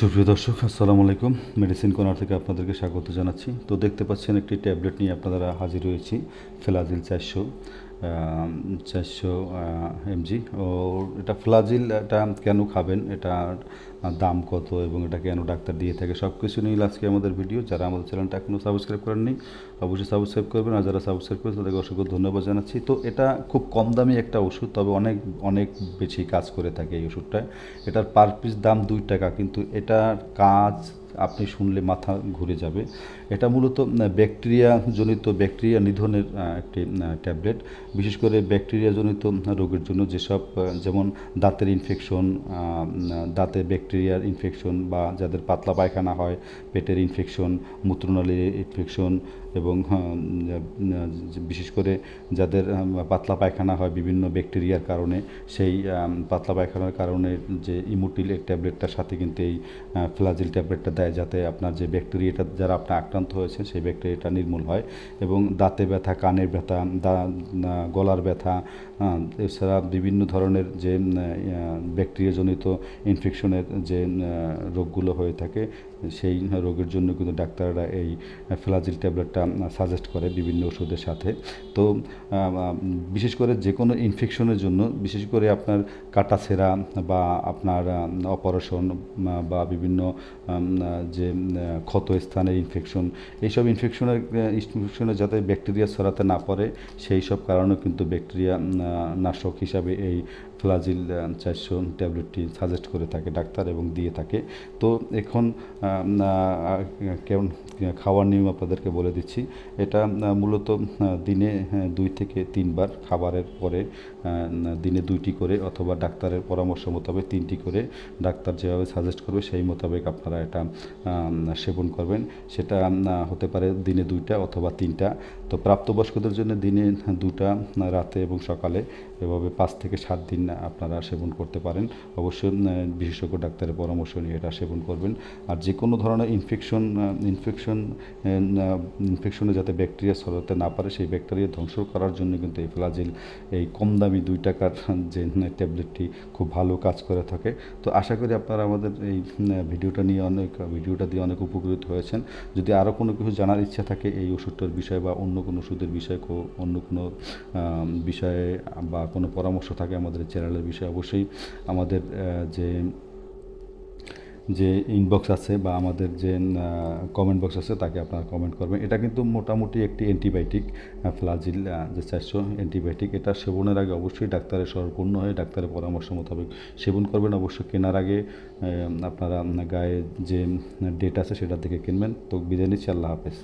সুপ্রিয় দর্শক, আসসালামু আলাইকুম। মেডিসিন কর্নার থেকে আপনাদেরকে স্বাগত জানাচ্ছি। তো দেখতে পাচ্ছেন, একটি ট্যাবলেট নিয়ে আপনারা হাজির হয়েছি, ফেলাজিল চারশো। চারশো এমজি ও এটা ফ্লাজিল, এটা কেন খাবেন? এটা দাম কত এবং এটা কেন ডাক্তার দিয়ে থাকে? সব কিছু নিয়ে আজকে আমাদের ভিডিও। যারা আমাদের চ্যানেলটা এখনও সাবস্ক্রাইব করেননি, অবশ্যই সাবস্ক্রাইব করবেন আর যারা সাবস্ক্রাইব করেন তাদেরকে অসংখ্য ধন্যবাদ জানাচ্ছি। তো এটা খুব কম দামি একটা ওষুধ, তবে অনেক অনেক বেশি কাজ করে থাকে এই ওষুধটায় এটার পার পিস দাম দুই টাকা, কিন্তু এটার কাজ আপনি শুনলে মাথা ঘুরে যাবে। এটা মূলত ব্যাকটেরিয়া জনিত ব্যাকটেরিয়া নিধনের একটি ট্যাবলেট। বিশেষ করে ব্যাকটেরিয়া জনিত রোগের জন্য যেসব যেমন দাঁতের ইনফেকশন দাঁতে ব্যাকটেরিয়ার ইনফেকশন বা যাদের পাতলা পায়খানা হয়, পেটের ইনফেকশন মূত্রনালীর ইনফেকশন এবং বিশেষ করে যাদের পাতলা পায়খানা হয় বিভিন্ন ব্যাকটেরিয়ার কারণে, সেই পাতলা পায়খানার কারণে যে ইমোটিল ট্যাবলেটটার সাথে কিন্তু এই ফ্লাজিল ট্যাবলেটটা দেয় যাতে আপনার যে ব্যাকটেরিয়াটা যারা আপনার আক্রান্ত হয়েছে, সেই ব্যাকটেরিয়াটা নির্মূল হয় এবং দাঁতে ব্যথা, কানের ব্যথা গলার ব্যথা এছাড়া বিভিন্ন ধরনের যে ব্যাকটেরিয়াজনিত ইনফেকশনের যে রোগগুলো হয়ে থাকে, সেই রোগের জন্য কিন্তু ডাক্তাররা এই ফ্লাজিল ট্যাবলেটটা সাজেস্ট করে বিভিন্ন ওষুধের সাথে। তো বিশেষ করে যে কোনো ইনফেকশনের জন্য, বিশেষ করে আপনার কাটা ছেঁড়া বা আপনার অপারেশন বা বিভিন্ন যে ক্ষত স্থানের ইনফেকশন এইসব ইনফেকশনের ইনফেকশনে যাতে ব্যাকটেরিয়া ছড়াতে না পারে সেই সব কারণেও কিন্তু ব্যাকটেরিয়া নাশক হিসাবে এই ফ্লাজিল চারশো ট্যাবলেটটি সাজেস্ট করে থাকে ডাক্তার এবং দিয়ে থাকে। তো এখন কেমন খাওয়ার নিয়ম আপনাদেরকে বলে দিচ্ছি। এটা মূলত দিনে হ্যাঁ, দুই থেকে তিনবার খাবারের পরে দিনে দুইটি করে অথবা ডাক্তারের পরামর্শ মোতাবেক তিনটি করে ডাক্তার যেভাবে সাজেস্ট করবে সেই মোতাবেক আপনারা এটা সেবন করবেন। সেটা হতে পারে দিনে দুইটা অথবা তিনটা। তো প্রাপ্তবয়স্কদের জন্য দিনে দুটা রাতে এবং সকালে। এভাবে পাঁচ থেকে সাত দিন আপনারা সেবন করতে পারেন। অবশ্যই বিশেষজ্ঞ ডাক্তারের পরামর্শ নিয়ে এটা সেবন করবেন। আর যে কোনো ধরনের ইনফেকশন ইনফেকশন ইনফেকশনে যাতে ব্যাকটেরিয়া ছড়াতে না পারে, সেই ব্যাকটেরিয়া ধ্বংস করার জন্য কিন্তু এই ফ্লাজিল, এই কম দামি দুই টাকার যে ট্যাবলেটটি খুব ভালো কাজ করে থাকে। তো আশা করি আপনারা আমাদের এই ভিডিওটা নিয়ে অনেক, ভিডিওটা দিয়ে অনেক উপকৃত হয়েছেন। যদি আরও কোনো কিছু জানার ইচ্ছা থাকে এই ওষুধটার বিষয়ে বা অন্য কোনো ওষুধের বিষয়ে অন্য কোনো বিষয়ে বা কোনো পরামর্শ থাকে আমাদের চ্যানেলের বিষয়ে, অবশ্যই আমাদের যে যে ইনবক্স আছে বা আমাদের যে কমেন্ট বক্স আছে তাকে আপনারা কমেন্ট করবেন। এটা কিন্তু মোটামুটি একটি অ্যান্টিবায়োটিক ফ্লাজিল যে চারশো অ্যান্টিবায়োটিক এটা সেবনের আগে অবশ্যই ডাক্তারের সরপূর্ণ হয়ে ডাক্তারের পরামর্শ মোতাবেক সেবন করবেন। অবশ্যই কেনার আগে আপনারা গায়ে যে ডেট আছে সেটা থেকে কিনবেন। তো বিদায় নিচ্ছি, আল্লাহ হাফেজ।